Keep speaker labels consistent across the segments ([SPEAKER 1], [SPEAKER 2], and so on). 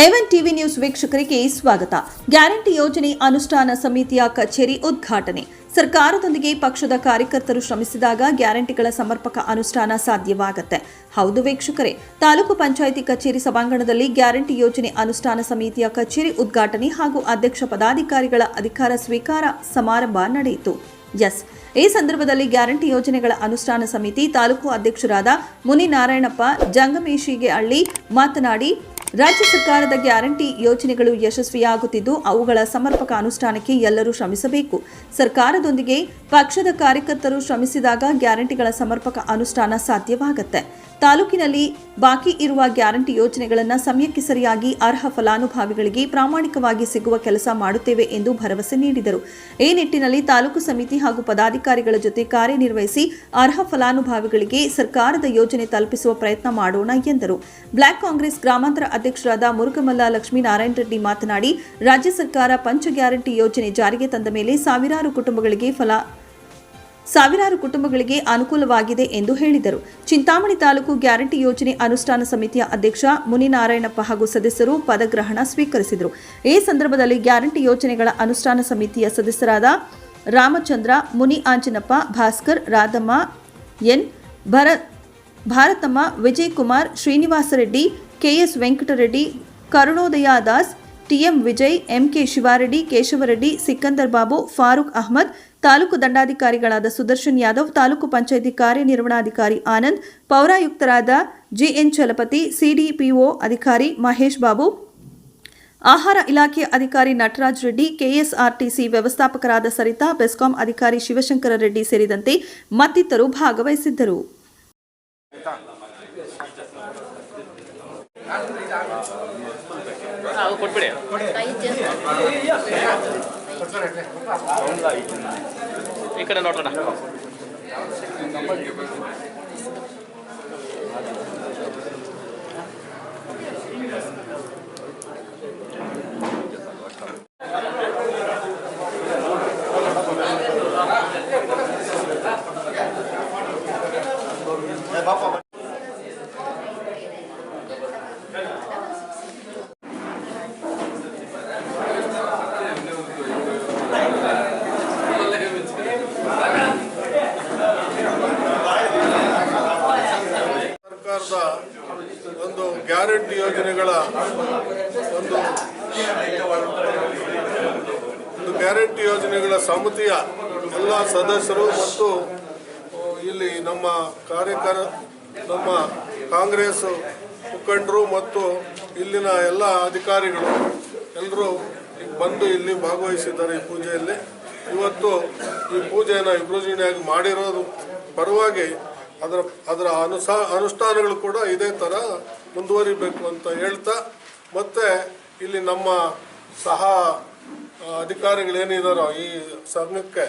[SPEAKER 1] ಎವನ್ TV news ವೀಕ್ಷಕರಿಗೆ ಸ್ವಾಗತ. Guarantee ಯೋಜನೆ ಅನುಷ್ಠಾನ ಸಮಿತಿಯ ಕಚೇರಿ ಉದ್ಘಾಟನೆ. ಸರ್ಕಾರದೊಂದಿಗೆ ಪಕ್ಷದ ಕಾರ್ಯಕರ್ತರು ಶ್ರಮಿಸಿದಾಗ ಗ್ಯಾರಂಟಿಗಳ ಸಮರ್ಪಕ ಅನುಷ್ಠಾನ ಸಾಧ್ಯವಾಗುತ್ತೆ. ಹೌದು ವೀಕ್ಷಕರೇ, ತಾಲೂಕು ಪಂಚಾಯಿತಿ ಕಚೇರಿ ಸಭಾಂಗಣದಲ್ಲಿ ಗ್ಯಾರಂಟಿ ಯೋಜನೆ ಅನುಷ್ಠಾನ ಸಮಿತಿಯ ಕಚೇರಿ ಉದ್ಘಾಟನೆ ಹಾಗೂ ಅಧ್ಯಕ್ಷ ಪದಾಧಿಕಾರಿಗಳ ಅಧಿಕಾರ ಸ್ವೀಕಾರ ಸಮಾರಂಭ ನಡೆಯಿತು. ಎಸ್, ಈ ಸಂದರ್ಭದಲ್ಲಿ ಗ್ಯಾರಂಟಿ ಯೋಜನೆಗಳ ಅನುಷ್ಠಾನ ಸಮಿತಿ ತಾಲೂಕು ಅಧ್ಯಕ್ಷರಾದ ಮುನಿನಾರಾಯಣಪ್ಪ ಜಂಗಮೇಶಿಗೆ ಹಳ್ಳಿ ಮಾತನಾಡಿ ರಾಜ್ಯ ಸರ್ಕಾರದ ಗ್ಯಾರಂಟಿ ಯೋಜನೆಗಳು ಯಶಸ್ವಿಯಾಗುತ್ತಿದ್ದು, ಅವುಗಳ ಸಮರ್ಪಕ ಅನುಷ್ಠಾನಕ್ಕೆ ಎಲ್ಲರೂ ಶ್ರಮಿಸಬೇಕು. ಸರ್ಕಾರದೊಂದಿಗೆ ಪಕ್ಷದ ಕಾರ್ಯಕರ್ತರು ಶ್ರಮಿಸಿದಾಗ ಗ್ಯಾರಂಟಿಗಳ ಸಮರ್ಪಕ ಅನುಷ್ಠಾನ ಸಾಧ್ಯವಾಗುತ್ತೆ. ತಾಲೂಕಿನಲ್ಲಿ ಬಾಕಿ ಇರುವ ಗ್ಯಾರಂಟಿ ಯೋಜನೆಗಳನ್ನು ಸಮಯಕ್ಕೆ ಸರಿಯಾಗಿ ಅರ್ಹ ಫಲಾನುಭವಿಗಳಿಗೆ ಪ್ರಾಮಾಣಿಕವಾಗಿ ಸಿಗುವ ಕೆಲಸ ಮಾಡುತ್ತೇವೆ ಎಂದು ಭರವಸೆ ನೀಡಿದರು. ಈ ನಿಟ್ಟಿನಲ್ಲಿ ತಾಲೂಕು ಸಮಿತಿ ಹಾಗೂ ಪದಾಧಿಕಾರಿಗಳ ಜೊತೆ ಕಾರ್ಯನಿರ್ವಹಿಸಿ ಅರ್ಹ ಫಲಾನುಭವಿಗಳಿಗೆ ಸರ್ಕಾರದ ಯೋಜನೆ ತಲುಪಿಸುವ ಪ್ರಯತ್ನ ಮಾಡೋಣ ಎಂದರು. ಬ್ಲಾಕ್ ಕಾಂಗ್ರೆಸ್ ಗ್ರಾಮಾಂತರ ಅಧ್ಯಕ್ಷರಾದ ಮುರುಗಮಲ್ಲ ಲಕ್ಷ್ಮೀನಾರಾಯಣ ರೆಡ್ಡಿ ಮಾತನಾಡಿ, ರಾಜ್ಯ ಸರ್ಕಾರ ಪಂಚ ಗ್ಯಾರಂಟಿ ಯೋಜನೆ ಜಾರಿಗೆ ತಂದ ಮೇಲೆ ಸಾವಿರಾರು ಕುಟುಂಬಗಳಿಗೆ ಫಲ, ಸಾವಿರಾರು ಕುಟುಂಬಗಳಿಗೆ ಅನುಕೂಲವಾಗಿದೆ ಎಂದು ಹೇಳಿದರು. ಚಿಂತಾಮಣಿ ತಾಲೂಕು ಗ್ಯಾರಂಟಿ ಯೋಜನೆ ಅನುಷ್ಠಾನ ಸಮಿತಿಯ ಅಧ್ಯಕ್ಷ ಮುನಿನಾರಾಯಣಪ್ಪ ಹಾಗೂ ಸದಸ್ಯರು ಪದಗ್ರಹಣ ಸ್ವೀಕರಿಸಿದರು. ಈ ಸಂದರ್ಭದಲ್ಲಿ ಗ್ಯಾರಂಟಿ ಯೋಜನೆಗಳ ಅನುಷ್ಠಾನ ಸಮಿತಿಯ ಸದಸ್ಯರಾದ ರಾಮಚಂದ್ರ, ಮುನಿ ಆಂಜನಪ್ಪ, ಭಾಸ್ಕರ್, ರಾಧಮ್ಮ, ಎನ್ ಭರ, Bharatamma Vijay Kumar Srinivasa Reddy KS Venkatareddy, Karunodaya Das, TM Vijay, MK Shivareddy, Keshavareddy, Sikandar Babu, Farooq Ahmed, taluk ದಂಡಾಧಿಕಾರಿಗಳಾದ Sudarshan Yadav, taluk panchayat ಕಾರ್ಯನಿರ್ವಹಣಾಧಿಕಾರಿ ಆನಂದ್, ಪೌರಾಯುಕ್ತರಾದ ಜಿಎನ್ ಚಲಪತಿ, ಸಿಡಿಪಿಒ ಅಧಿಕಾರಿ ಮಹೇಶ್ ಬಾಬು, ಆಹಾರ ಇಲಾಖೆ ಅಧಿಕಾರಿ ನಟರಾಜ್ ರೆಡ್ಡಿ, ಕೆಎಸ್ಆರ್ಟಿಸಿ ವ್ಯವಸ್ಥಾಪಕರಾದ ಸರಿತಾ, ಬೆಸ್ಕಾಂ ಅಧಿಕಾರಿ ಶಿವಶಂಕರ ರೆಡ್ಡಿ ಸೇರಿದಂತೆ ಮತ್ತಿತರರು ಭಾಗವಹಿಸಿದ್ದರು.
[SPEAKER 2] ಕೊಟ್ಬಿಡಿ ಈ ಕಡೆ ನೋಡೋಣ
[SPEAKER 3] ಸರ್ಕಾರದ ಒಂದು ಗ್ಯಾರಂಟಿ ಯೋಜನೆಗಳ ಒಂದು ಒಂದು ಗ್ಯಾರಂಟಿ ಯೋಜನೆಗಳ ಸಮಿತಿಯ ಎಲ್ಲ ಸದಸ್ಯರು ಮತ್ತು ಇಲ್ಲಿ ನಮ್ಮ ಕಾರ್ಯಕರ ನಮ್ಮ ಕಾಂಗ್ರೆಸ್ ಮುಖಂಡರು ಮತ್ತು ಇಲ್ಲಿನ ಎಲ್ಲ ಅಧಿಕಾರಿಗಳು ಎಲ್ಲರೂ ಬಂದು ಇಲ್ಲಿ ಭಾಗವಹಿಸಿದ್ದಾರೆ ಈ ಪೂಜೆಯಲ್ಲಿ. ಇವತ್ತು ಈ ಪೂಜೆಯನ್ನು ವಿಭಜನೆಯಾಗಿ ಮಾಡಿರೋದು ಪರವಾಗಿ ಅದರ ಅದರ ಅನುಸಾ ಅನುಷ್ಠಾನಗಳು ಕೂಡ ಇದೇ ಥರ ಮುಂದುವರಿಬೇಕು ಅಂತ ಹೇಳ್ತಾ, ಮತ್ತೆ ಇಲ್ಲಿ ನಮ್ಮ ಸಹ ಅಧಿಕಾರಿಗಳು ಅಧಿಕಾರಿಗಳೇನಿದಾರೋ ಈ ಸಂಘಕ್ಕೆ,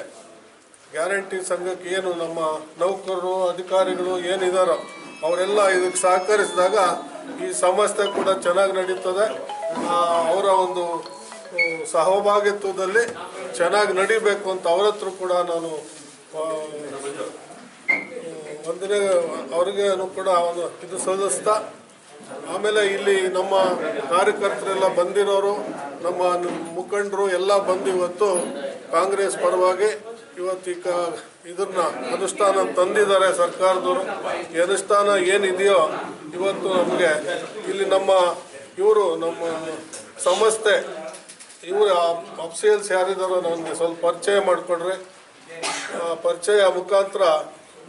[SPEAKER 3] ಗ್ಯಾರಂಟಿ ಸಂಘಕ್ಕೆ ಏನು ನಮ್ಮ ನೌಕರರು, ಅಧಿಕಾರಿಗಳು ಏನಿದಾರೋ ಅವರೆಲ್ಲ ಇದಕ್ಕೆ ಸಹಕರಿಸಿದಾಗ ಈ ಸಂಸ್ಥೆ ಕೂಡ ಚೆನ್ನಾಗಿ ನಡೀತದೆ. ಅವರ ಒಂದು ಸಹಭಾಗಿತ್ವದಲ್ಲಿ ಚೆನ್ನಾಗಿ ನಡಿಬೇಕು ಅಂತ ಅವರ ಹತ್ರ ಕೂಡ ನಾನು ಒಂದನೇ ಅವ್ರಿಗೆ ಕೂಡ ಒಂದು ಇದು ಸಲ್ಲಿಸ್ತಾ ಆಮೇಲೆ ಇಲ್ಲಿ ನಮ್ಮ ಕಾರ್ಯಕರ್ತರೆಲ್ಲ ಬಂದಿರೋರು, ನಮ್ಮ ಮುಖಂಡರು ಎಲ್ಲ ಬಂದು ಇವತ್ತು ಕಾಂಗ್ರೆಸ್ ಪರವಾಗಿ ಇವತ್ತು ಇದನ್ನ ಅನುಷ್ಠಾನ ತಂದಿದ್ದಾರೆ ಸರ್ಕಾರದವರು. ಈ ಅನುಷ್ಠಾನ ಏನಿದೆಯೋ ಇವತ್ತು ನಮಗೆ ಇಲ್ಲಿ ನಮ್ಮ ಇವರು, ನಮ್ಮ ಸಂಸ್ಥೆ, ಇವರು ಅಫ್ಸಿಯಲ್ಸ್ ಯಾರಿದ್ದಾರೋ ನನಗೆ ಸ್ವಲ್ಪ ಪರಿಚಯ ಮಾಡಿಕೊಡ್ರಿ. ಪರಿಚಯ ಮುಖಾಂತರ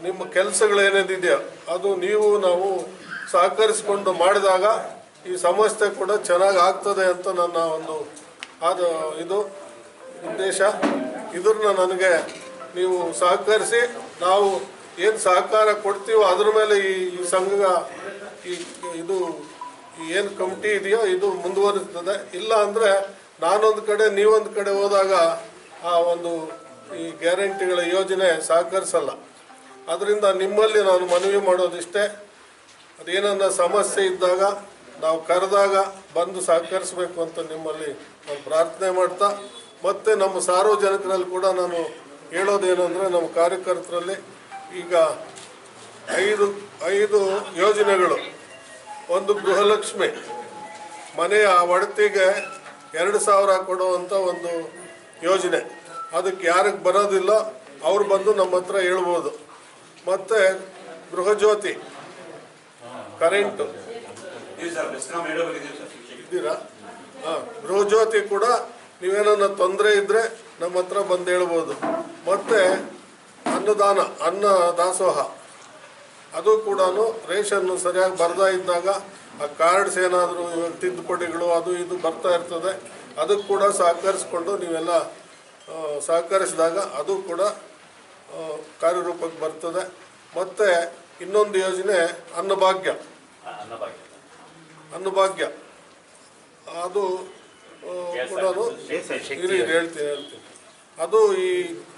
[SPEAKER 3] ನಿಮ್ಮ ಕೆಲಸಗಳೇನೇನಿದೆಯೋ ಅದು ನೀವು ನಾವು ಸಹಕರಿಸಿಕೊಂಡು ಮಾಡಿದಾಗ ಈ ಸಮಸ್ಯೆ ಕೂಡ ಚೆನ್ನಾಗಿ ಆಗ್ತದೆ ಅಂತ ನನ್ನ ಒಂದು ಆದ ಇದು ಉದ್ದೇಶ. ಇದನ್ನ ನನಗೆ ನೀವು ಸಹಕರಿಸಿ, ನಾವು ಏನು ಸಹಕಾರ ಕೊಡ್ತೀವೋ ಅದ್ರ ಮೇಲೆ ಈ ಈ ಸಂಘ, ಈ, ಇದು ಏನು ಕಮಿಟಿ ಇದೆಯೋ ಇದು ಮುಂದುವರಿಸ್ತದೆ ಇಲ್ಲ ಅಂದರೆ ನಾನೊಂದು ಕಡೆ, ನೀವೊಂದು ಕಡೆ ಹೋದಾಗ ಆ ಒಂದು ಈ ಗ್ಯಾರಂಟಿಗಳ ಯೋಜನೆ ಸಹಕರಿಸಲ್ಲ. ಅದರಿಂದ ನಿಮ್ಮಲ್ಲಿ ನಾನು ಮನವಿ ಮಾಡೋದಿಷ್ಟೇ. ಅದೇನನ್ನ ಸಮಸ್ಯೆ ಇದ್ದಾಗ ನಾವು ಕರೆದಾಗ ಬಂದು ಸಹಕರಿಸಬೇಕು ಅಂತ ನಿಮ್ಮಲ್ಲಿ ನಾನು ಪ್ರಾರ್ಥನೆ ಮಾಡ್ತಾ, ಮತ್ತು ನಮ್ಮ ಸಾರ್ವಜನಿಕರಲ್ಲಿ ಕೂಡ ನಾನು ಹೇಳೋದೇನೆಂದರೆ ನಮ್ಮ ಕಾರ್ಯಕರ್ತರಲ್ಲಿ ಈಗ ಐದು ಐದು ಯೋಜನೆಗಳು. ಒಂದು ಗೃಹಲಕ್ಷ್ಮಿ ಮನೆಯ ಒಡತಿಗೆ ಎರಡು ಸಾವಿರ ಕೊಡುವಂಥ ಒಂದು ಯೋಜನೆ. ಅದಕ್ಕೆ ಯಾರಿಗೆ ಬರೋದಿಲ್ಲ, ಅವ್ರು ಬಂದು ನಮ್ಮ ಹತ್ರ ಹೇಳ್ಬೋದು. ಮತ್ತು ಗೃಹಜ್ಯೋತಿ. ಕರೆಂಟು. ಇದ್ದೀರಾ? ಹಾಂ ಗೃಹಜ್ಯೋತಿ ಕೂಡ ನೀವೇನನ್ನ ತೊಂದರೆ ಇದ್ದರೆ ನಮ್ಮ ಹತ್ರ ಬಂದು ಹೇಳ್ಬೋದು. ಮತ್ತು ಅನ್ನದಾನ ಅನ್ನ ದಾಸೋಹ. ಅದು ಕೂಡ ರೇಷನ್ನು ಸರಿಯಾಗಿ ಬರ್ತಾ ಇದ್ದಾಗ ಆ ಕಾರ್ಡ್ಸ್ ಏನಾದರೂ ಇವಾಗ ತಿದ್ದುಪಡಿಗಳು ಅದು ಇದು ಬರ್ತಾ ಇರ್ತದೆ. ಅದಕ್ಕೆ ಕೂಡ ಸಹಕರಿಸ್ಕೊಂಡು ನೀವೆಲ್ಲ ಸಹಕರಿಸಿದಾಗ ಅದು ಕೂಡ ಕಾರ್ಯರೂಪಕ್ಕೆ ಬರ್ತದೆ. ಮತ್ತು ಇನ್ನೊಂದು ಯೋಜನೆ ಅನ್ನಭಾಗ್ಯ. ಅನ್ನಭಾಗ್ಯ. ಅದು ಕೂಡ ಇರಿ ಹೇಳ್ತೀನಿ ಹೇಳ್ತೀನಿ. ಅದು ಈ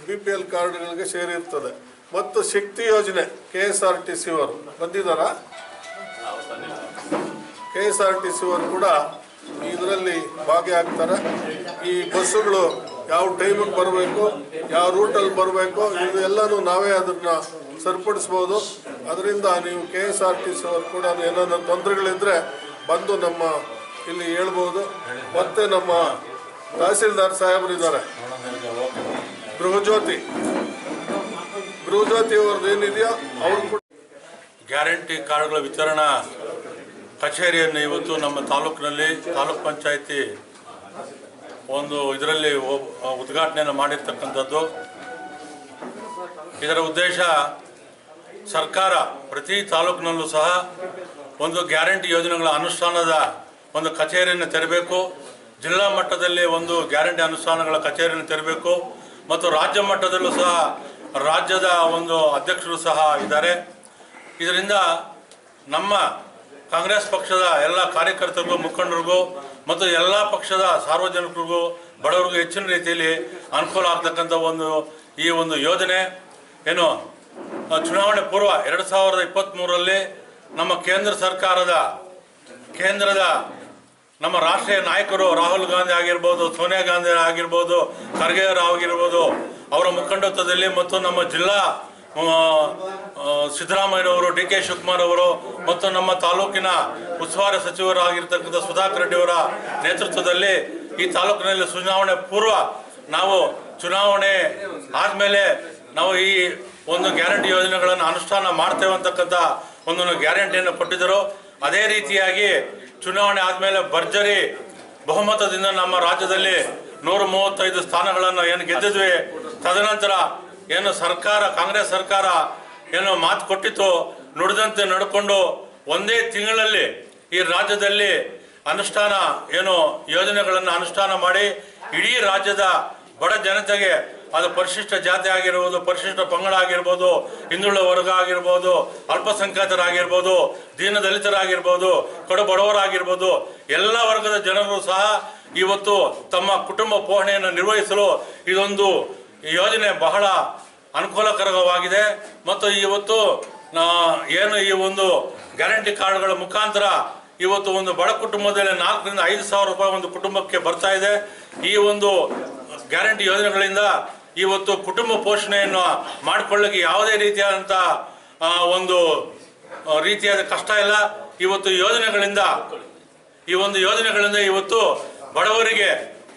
[SPEAKER 3] ಬಿ ಪಿ ಎಲ್ ಕಾರ್ಡ್ಗಳಿಗೆ ಸೇರಿರ್ತದೆ. ಮತ್ತು ಶಕ್ತಿ ಯೋಜನೆ K S R T C ಅವರು. ಬಂದಿದ್ದಾರಾ? K S R T C ಅವರು ಕೂಡ ಇದರಲ್ಲಿ ಭಾಗಿಯಾಗ್ತಾರೆ. ಈ ಬಸ್ಸುಗಳು ಯಾವ ಟೈಮಿಗೆ ಬರಬೇಕು, ಯಾವ ರೂಟಲ್ಲಿ ಬರಬೇಕು ಇದು ಎಲ್ಲನೂ ನಾವೇ ಅದನ್ನು ಸರಿಪಡಿಸ್ಬೋದು. ಅದರಿಂದ ನೀವು K S R T C ಅವರು ಕೂಡ ಏನಾದ್ರು ತೊಂದರೆಗಳಿದ್ದರೆ ಬಂದು ನಮ್ಮ ಇಲ್ಲಿ ಹೇಳ್ಬೋದು. ಮತ್ತು ನಮ್ಮ ತಹಸೀಲ್ದಾರ್ ಸಾಹೇಬರು ಇದ್ದಾರೆ. ಗೃಹಜ್ಯೋತಿ. ಗೃಹಜ್ಯೋತಿ ಅವ್ರದ್ದು ಏನಿದೆಯೋ ಅವ್ರು ಕೂಡ
[SPEAKER 4] ಗ್ಯಾರಂಟಿ ಕಾರ್ಡ್ಗಳ ವಿತರಣಾ ಕಚೇರಿಯನ್ನು ಇವತ್ತು ನಮ್ಮ ತಾಲೂಕಿನಲ್ಲಿ ತಾಲೂಕ್ ಪಂಚಾಯತಿ ಒಂದು ಇದರಲ್ಲಿ ಉದ್ಘಾಟನೆಯನ್ನು ಮಾಡಿರ್ತಕ್ಕಂಥದ್ದು. ಇದರ ಉದ್ದೇಶ ಸರ್ಕಾರ ಪ್ರತಿ ತಾಲೂಕಿನಲ್ಲೂ ಸಹ ಒಂದು ಗ್ಯಾರಂಟಿ ಯೋಜನೆಗಳ ಅನುಷ್ಠಾನದ ಒಂದು ಕಚೇರಿಯನ್ನು ತೆರಬೇಕು. ಜಿಲ್ಲಾ ಮಟ್ಟದಲ್ಲಿ ಒಂದು ಗ್ಯಾರಂಟಿ ಅನುಷ್ಠಾನಗಳ ಕಚೇರಿಯನ್ನು ತೆರಬೇಕು. ಮತ್ತು ರಾಜ್ಯ ಮಟ್ಟದಲ್ಲೂ ಸಹ ರಾಜ್ಯದ ಒಂದು ಅಧ್ಯಕ್ಷರು ಸಹ ಇದ್ದಾರೆ. ಇದರಿಂದ ನಮ್ಮ ಕಾಂಗ್ರೆಸ್ ಪಕ್ಷದ ಎಲ್ಲ ಕಾರ್ಯಕರ್ತರಿಗೂ, ಮುಖಂಡರಿಗೂ ಮತ್ತು ಎಲ್ಲ ಪಕ್ಷದ ಸಾರ್ವಜನಿಕರಿಗೂ, ಬಡವರಿಗೂ ಹೆಚ್ಚಿನ ರೀತಿಯಲ್ಲಿ ಅನುಕೂಲ ಆಗ್ತಕ್ಕಂಥ ಒಂದು ಈ ಒಂದು ಯೋಜನೆ. ಏನು, ಚುನಾವಣೆ ಪೂರ್ವ ಎರಡು ಸಾವಿರದ ಇಪ್ಪತ್ತ್ಮೂರರಲ್ಲಿ ನಮ್ಮ ಕೇಂದ್ರ ಸರ್ಕಾರದ, ಕೇಂದ್ರದ ನಮ್ಮ ರಾಷ್ಟ್ರೀಯ ನಾಯಕರು ರಾಹುಲ್ ಗಾಂಧಿ ಆಗಿರ್ಬೋದು, ಸೋನಿಯಾ ಗಾಂಧಿ ಆಗಿರ್ಬೋದು, ಖರ್ಗೆ ಆಗಿರ್ಬೋದು, ಅವರ ಮುಖಂಡತ್ವದಲ್ಲಿ ಮತ್ತು ನಮ್ಮ ಜಿಲ್ಲಾ ಸಿದ್ದರಾಮಯ್ಯನವರು ಡಿ ಕೆ ಶಿವಕುಮಾರ್ ಅವರು ಮತ್ತು ನಮ್ಮ ತಾಲೂಕಿನ ಉಸ್ತುವಾರಿ ಸಚಿವರಾಗಿರ್ತಕ್ಕಂಥ ಸುಧಾಕರ್ ರೆಡ್ಡಿಯವರ ನೇತೃತ್ವದಲ್ಲಿ ಈ ತಾಲೂಕಿನಲ್ಲಿ ಚುನಾವಣೆ ಪೂರ್ವ ನಾವು ಚುನಾವಣೆ ಆದಮೇಲೆ ನಾವು ಈ ಒಂದು ಗ್ಯಾರಂಟಿ ಯೋಜನೆಗಳನ್ನು ಅನುಷ್ಠಾನ ಮಾಡ್ತೇವೆ ಅಂತಕ್ಕಂಥ ಒಂದು ಗ್ಯಾರಂಟಿಯನ್ನು ಕೊಟ್ಟಿದ್ದರು. ಅದೇ ರೀತಿಯಾಗಿ ಚುನಾವಣೆ ಆದಮೇಲೆ ಭರ್ಜರಿ ಬಹುಮತದಿಂದ ನಮ್ಮ ರಾಜ್ಯದಲ್ಲಿ ನೂರ ಮೂವತ್ತೈದು ಸ್ಥಾನಗಳನ್ನು ಏನು ಗೆದ್ದಿದ್ವಿ. ತದನಂತರ ಏನು ಸರ್ಕಾರ, ಕಾಂಗ್ರೆಸ್ ಸರ್ಕಾರ ಏನು ಮಾತು ಕೊಟ್ಟಿತ್ತು, ನುಡಿದಂತೆ ನಡ್ಕೊಂಡು ಒಂದೇ ತಿಂಗಳಲ್ಲಿ ಈ ರಾಜ್ಯದಲ್ಲಿ ಅನುಷ್ಠಾನ ಏನು ಯೋಜನೆಗಳನ್ನು ಅನುಷ್ಠಾನ ಮಾಡಿ ಇಡೀ ರಾಜ್ಯದ ಬಡ ಜನತೆಗೆ ಅದು ಪರಿಶಿಷ್ಟ ಜಾತಿ ಆಗಿರ್ಬೋದು, ಪರಿಶಿಷ್ಟ ಪಂಗಡ ಆಗಿರ್ಬೋದು, ಹಿಂದುಳಿದ ವರ್ಗ ಆಗಿರ್ಬೋದು, ಅಲ್ಪಸಂಖ್ಯಾತರಾಗಿರ್ಬೋದು, ದೀನ ದಲಿತರಾಗಿರ್ಬೋದು, ಕಡು ಬಡವರಾಗಿರ್ಬೋದು, ಎಲ್ಲ ವರ್ಗದ ಜನರು ಸಹ ಇವತ್ತು ತಮ್ಮ ಕುಟುಂಬ ಪೋಷಣೆಯನ್ನು ನಿರ್ವಹಿಸಲು ಇದೊಂದು ಯೋಜನೆ ಬಹಳ ಅನುಕೂಲಕರವಾಗಿದೆ. ಮತ್ತು ಇವತ್ತು ಏನು ಈ ಒಂದು ಗ್ಯಾರಂಟಿ ಕಾರ್ಡ್ಗಳ ಮುಖಾಂತರ ಇವತ್ತು ಒಂದು ಬಡ ಕುಟುಂಬದಲ್ಲಿ ನಾಲ್ಕರಿಂದ ಐದು ಸಾವಿರ ರೂಪಾಯಿ ಒಂದು ಕುಟುಂಬಕ್ಕೆ ಬರ್ತಾ ಇದೆ. ಈ ಒಂದು ಗ್ಯಾರಂಟಿ ಯೋಜನೆಗಳಿಂದ ಇವತ್ತು ಕುಟುಂಬ ಪೋಷಣೆಯನ್ನು ಮಾಡಿಕೊಳ್ಳಕ್ಕೆ ಯಾವುದೇ ರೀತಿಯಾದಂಥ ಒಂದು ರೀತಿಯಾದ ಕಷ್ಟ ಇಲ್ಲ. ಇವತ್ತು ಯೋಜನೆಗಳಿಂದ, ಈ ಒಂದು ಯೋಜನೆಗಳಿಂದ ಇವತ್ತು ಬಡವರಿಗೆ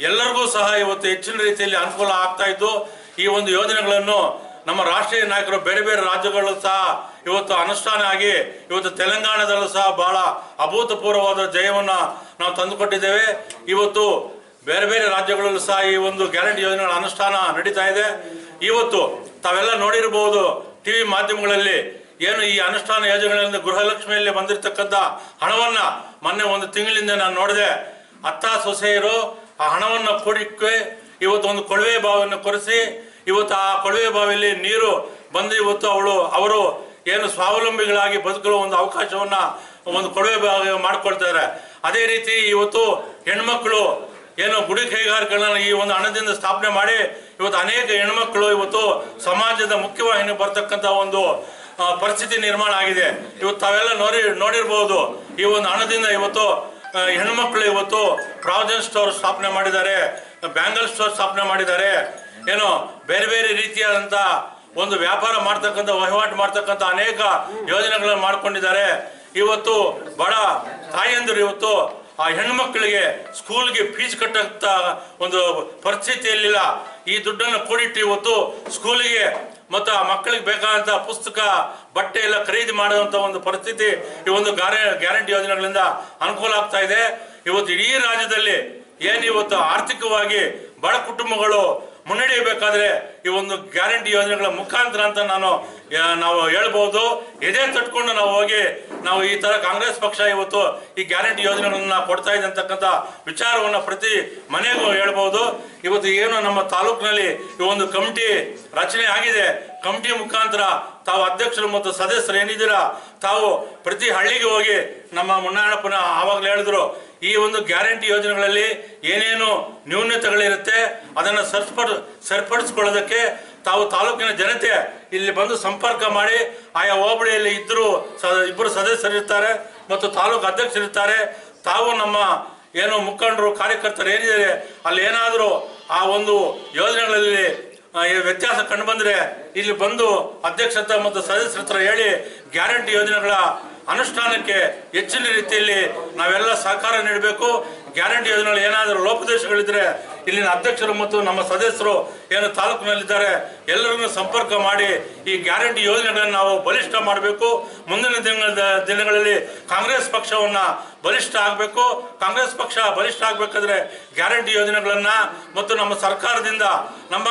[SPEAKER 4] ಎಲ್ಲರಿಗೂ ಸಹ ಇವತ್ತು ಹೆಚ್ಚಿನ ರೀತಿಯಲ್ಲಿ ಅನುಕೂಲ ಆಗ್ತಾ ಇದ್ದು ಈ ಒಂದು ಯೋಜನೆಗಳನ್ನು ನಮ್ಮ ರಾಷ್ಟ್ರೀಯ ನಾಯಕರು ಬೇರೆ ಬೇರೆ ರಾಜ್ಯಗಳು ಸಹ ಇವತ್ತು ಅನುಷ್ಠಾನ ಆಗಿ ಇವತ್ತು ತೆಲಂಗಾಣದಲ್ಲೂ ಸಹ ಬಹಳ ಅಭೂತಪೂರ್ವವಾದ ಜಯವನ್ನು ನಾವು ತಂದುಕೊಟ್ಟಿದ್ದೇವೆ. ಇವತ್ತು ಬೇರೆ ಬೇರೆ ರಾಜ್ಯಗಳಲ್ಲೂ ಸಹ ಈ ಒಂದು ಗ್ಯಾರಂಟಿ ಯೋಜನೆಗಳ ಅನುಷ್ಠಾನ ನಡೀತಾ ಇದೆ. ಇವತ್ತು ತಾವೆಲ್ಲ ನೋಡಿರಬಹುದು ಟಿವಿ ಮಾಧ್ಯಮಗಳಲ್ಲಿ ಏನು ಈ ಅನುಷ್ಠಾನ ಯೋಜನೆಗಳಿಂದ ಗೃಹಲಕ್ಷ್ಮಿಯಲ್ಲಿ ಬಂದಿರತಕ್ಕಂಥ ಹಣವನ್ನು ಮೊನ್ನೆ ಒಂದು ತಿಂಗಳಿಂದ ನಾನು ನೋಡಿದೆ. ಅತ್ತ ಸೊಸೆಯರು ಆ ಹಣವನ್ನು ಕೊಡಿಕ್ಕೆ ಇವತ್ತು ಒಂದು ಕೊಳವೆ ಭಾವವನ್ನು ಕೊರೆಸಿ ಇವತ್ತು ಆ ಕೊಳವೆ ಬಾವಿಯಲ್ಲಿ ನೀರು ಬಂದು ಇವತ್ತು ಅವಳು, ಅವರು ಏನು ಸ್ವಾವಲಂಬಿಗಳಾಗಿ ಬದುಕಲು ಒಂದು ಅವಕಾಶವನ್ನ ಒಂದು ಕೊಳವೆ ಬಾವಿ ಮಾಡ್ಕೊಳ್ತಾರೆ. ಅದೇ ರೀತಿ ಇವತ್ತು ಹೆಣ್ಮಕ್ಳು ಏನು ಗುಡಿ ಕೈಗಾರಿಕೆಗಳನ್ನ ಈ ಒಂದು ಹಣದಿಂದ ಸ್ಥಾಪನೆ ಮಾಡಿ ಇವತ್ತು ಅನೇಕ ಹೆಣ್ಮಕ್ಳು ಇವತ್ತು ಸಮಾಜದ ಮುಖ್ಯವಾಹಿನಿ ಬರ್ತಕ್ಕಂಥ ಒಂದು ಪರಿಸ್ಥಿತಿ ನಿರ್ಮಾಣ ಆಗಿದೆ. ಇವತ್ತು ತಾವೆಲ್ಲ ನೋಡಿ, ನೋಡಿರ್ಬೋದು ಈ ಒಂದು ಹಣದಿಂದ ಇವತ್ತು ಹೆಣ್ಮಕ್ಳು ಇವತ್ತು ಪ್ರಾವಿಜನ್ ಸ್ಟೋರ್ ಸ್ಥಾಪನೆ ಮಾಡಿದ್ದಾರೆ, ಬ್ಯಾಂಗಲ್ ಸ್ಟೋರ್ ಸ್ಥಾಪನೆ ಮಾಡಿದ್ದಾರೆ. ಏನು ಬೇರೆ ಬೇರೆ ರೀತಿಯಾದಂಥ ಒಂದು ವ್ಯಾಪಾರ ಮಾಡ್ತಕ್ಕಂಥ, ವಹಿವಾಟು ಮಾಡ್ತಕ್ಕಂಥ ಅನೇಕ ಯೋಜನೆಗಳನ್ನು ಮಾಡ್ಕೊಂಡಿದ್ದಾರೆ. ಇವತ್ತು ಬಡ ತಾಯಂದಿರು ಇವತ್ತು ಆ ಹೆಣ್ಮಕ್ಳಿಗೆ ಸ್ಕೂಲ್ಗೆ ಫೀಸ್ ಕಟ್ಟಂತ ಒಂದು ಪರಿಸ್ಥಿತಿಯಲ್ಲಿಲ್ಲ. ಈ ದುಡ್ಡನ್ನು ಕೂಡಿಟ್ಟು ಇವತ್ತು ಸ್ಕೂಲಿಗೆ ಮತ್ತು ಆ ಮಕ್ಕಳಿಗೆ ಬೇಕಾದಂಥ ಪುಸ್ತಕ, ಬಟ್ಟೆ ಎಲ್ಲ ಖರೀದಿ ಮಾಡುವಂಥ ಒಂದು ಪರಿಸ್ಥಿತಿ ಈ ಒಂದು ಗ್ಯಾರೆ, ಗ್ಯಾರಂಟಿ ಯೋಜನೆಗಳಿಂದ ಅನುಕೂಲ ಆಗ್ತಾ ಇದೆ. ಇವತ್ತು ಇಡೀ ರಾಜ್ಯದಲ್ಲಿ ಏನು ಇವತ್ತು ಆರ್ಥಿಕವಾಗಿ ಬಡ ಕುಟುಂಬಗಳು ಮುನ್ನಡೆಯಬೇಕಾದ್ರೆ ಈ ಒಂದು ಗ್ಯಾರಂಟಿ ಯೋಜನೆಗಳ ಮುಖಾಂತರ ಅಂತ ನಾನು ನಾವು ಹೇಳ್ಬೋದು. ಎದೆ ತಟ್ಕೊಂಡು ನಾವು ಹೋಗಿ, ನಾವು ಈ ತರ ಕಾಂಗ್ರೆಸ್ ಪಕ್ಷ ಇವತ್ತು ಈ ಗ್ಯಾರಂಟಿ ಯೋಜನೆಗಳನ್ನ ಕೊಡ್ತಾ ಇದೆ ಅಂತಕ್ಕಂಥ ವಿಚಾರವನ್ನ ಪ್ರತಿ ಮನೆಗೂ ಹೇಳ್ಬೋದು. ಇವತ್ತು ಏನು ನಮ್ಮ ತಾಲೂಕಿನಲ್ಲಿ ಈ ಒಂದು ಕಮಿಟಿ ರಚನೆ ಆಗಿದೆ. ಕಮಿಟಿ ಮುಖಾಂತರ ತಾವು ಅಧ್ಯಕ್ಷರು ಮತ್ತು ಸದಸ್ಯರು ಏನಿದ್ದೀರಾ, ತಾವು ಪ್ರತಿ ಹಳ್ಳಿಗೆ ಹೋಗಿ ನಮ್ಮ ಮುನ್ನಾಳಪ್ಪನ ಆವಾಗಲೇ ಹೇಳಿದ್ರು ಈ ಒಂದು ಗ್ಯಾರಂಟಿ ಯೋಜನೆಗಳಲ್ಲಿ ಏನೇನು ನ್ಯೂನತೆಗಳಿರುತ್ತೆ ಅದನ್ನು ಸರಿಪಡ ಸರಿಪಡಿಸ್ಕೊಳ್ಳೋದಕ್ಕೆ ತಾವು ತಾಲೂಕಿನ ಜನತೆ ಇಲ್ಲಿ ಬಂದು ಸಂಪರ್ಕ ಮಾಡಿ ಆಯಾ ಹೋಬಳಿಯಲ್ಲಿ ಇದ್ದರು ಇಬ್ಬರು ಇಬ್ಬರು ಸದಸ್ಯರಿರ್ತಾರೆ ಮತ್ತು ತಾಲೂಕು ಅಧ್ಯಕ್ಷರಿರ್ತಾರೆ. ತಾವು ನಮ್ಮ ಏನು ಮುಖಂಡರು, ಕಾರ್ಯಕರ್ತರು ಏನಿದ್ದಾರೆ, ಅಲ್ಲಿ ಏನಾದರೂ ಆ ಒಂದು ಯೋಜನೆಗಳಲ್ಲಿ ವ್ಯತ್ಯಾಸ ಕಂಡು ಬಂದ್ರೆ ಇಲ್ಲಿ ಬಂದು ಅಧ್ಯಕ್ಷತೆ ಮತ್ತು ಸದಸ್ಯರ ಹೇಳಿ ಗ್ಯಾರಂಟಿ ಯೋಜನೆಗಳ ಅನುಷ್ಠಾನಕ್ಕೆ ಹೆಚ್ಚಿನ ರೀತಿಯಲ್ಲಿ ನಾವೆಲ್ಲ ಸಹಕಾರ ನೀಡಬೇಕು. ಗ್ಯಾರಂಟಿ ಯೋಜನೆಗಳು ಏನಾದರೂ ಲೋಪದೇಶಗಳಿದ್ರೆ ಇಲ್ಲಿನ ಅಧ್ಯಕ್ಷರು ಮತ್ತು ನಮ್ಮ ಸದಸ್ಯರು ಏನು ತಾಲೂಕಿನಲ್ಲಿದ್ದಾರೆ ಎಲ್ಲರನ್ನು ಸಂಪರ್ಕ ಮಾಡಿ ಈ ಗ್ಯಾರಂಟಿ ಯೋಜನೆಗಳನ್ನು ನಾವು ಬಲಿಷ್ಠ ಮಾಡಬೇಕು. ಮುಂದಿನ ದಿನಗಳ ದಿನಗಳಲ್ಲಿ ಕಾಂಗ್ರೆಸ್ ಪಕ್ಷವನ್ನು ಬಲಿಷ್ಠ ಆಗಬೇಕು. ಕಾಂಗ್ರೆಸ್ ಪಕ್ಷ ಬಲಿಷ್ಠ ಆಗಬೇಕಾದ್ರೆ ಗ್ಯಾರಂಟಿ ಯೋಜನೆಗಳನ್ನು ಮತ್ತು ನಮ್ಮ ಸರ್ಕಾರದಿಂದ ನಮ್ಮ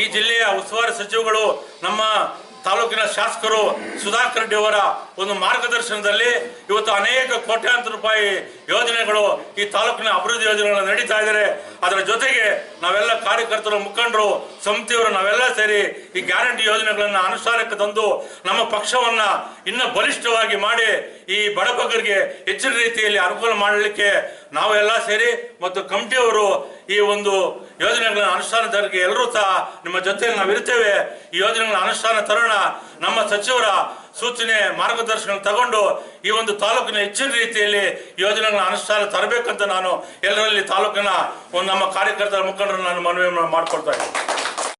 [SPEAKER 4] ಈ ಜಿಲ್ಲೆಯ ಉಸ್ತುವಾರಿ ಸಚಿವಗಳು, ನಮ್ಮ ತಾಲೂಕಿನ ಶಾಸಕರು ಸುಧಾಕರ್ ರೆಡ್ಡಿ ಅವರ ಒಂದು ಮಾರ್ಗದರ್ಶನದಲ್ಲಿ ಇವತ್ತು ಅನೇಕ ಕೋಟ್ಯಾಂತರ ರೂಪಾಯಿ ಯೋಜನೆಗಳು ಈ ತಾಲೂಕಿನ ಅಭಿವೃದ್ಧಿ ಯೋಜನೆಗಳನ್ನು ನಡೀತಾ ಇದ್ದಾರೆ ಅದರ ಜೊತೆಗೆ ನಾವೆಲ್ಲ ಕಾರ್ಯಕರ್ತರು ಮುಖಂಡರು, ಸಮಿತಿಯವರು ನಾವೆಲ್ಲ ಸೇರಿ ಈ ಗ್ಯಾರಂಟಿ ಯೋಜನೆಗಳನ್ನು ಅನುಷ್ಠಾನಕ್ಕೆ ತಂದು ನಮ್ಮ ಪಕ್ಷವನ್ನ ಇನ್ನೂ ಬಲಿಷ್ಠವಾಗಿ ಮಾಡಿ ಈ ಬಡಬಗ್ಗರಿಗೆ ಹೆಚ್ಚಿನ ರೀತಿಯಲ್ಲಿ ಅನುಕೂಲ ಮಾಡಲಿಕ್ಕೆ ನಾವೆಲ್ಲ ಸೇರಿ ಮತ್ತು ಕಮಿಟಿಯವರು ಈ ಒಂದು ಯೋಜನೆಗಳ ಅನುಷ್ಠಾನ ತರಕ್ಕೆ ಎಲ್ಲರೂ ಸಹ ನಿಮ್ಮ ಜೊತೆಯಲ್ಲಿ ನಾವು ಇರ್ತೇವೆ ಈ ಯೋಜನೆಗಳ ಅನುಷ್ಠಾನ ತರೋಣ. ನಮ್ಮ ಸಚಿವರ ಸೂಚನೆ ಮಾರ್ಗದರ್ಶನ ತಗೊಂಡು ಈ ಒಂದು ತಾಲೂಕಿನ ಹೆಚ್ಚಿನ ರೀತಿಯಲ್ಲಿ ಯೋಜನೆಗಳ ಅನುಷ್ಠಾನ ತರಬೇಕಂತ ನಾನು ಎಲ್ಲರಲ್ಲಿ ತಾಲೂಕಿನ ಒಂದು ನಮ್ಮ ಕಾರ್ಯಕರ್ತರ ಮುಖಂಡರನ್ನು ನಾನು ಮನವಿ ಮಾಡ್ಕೊಳ್ತಾ ಇದ್ದೀನಿ.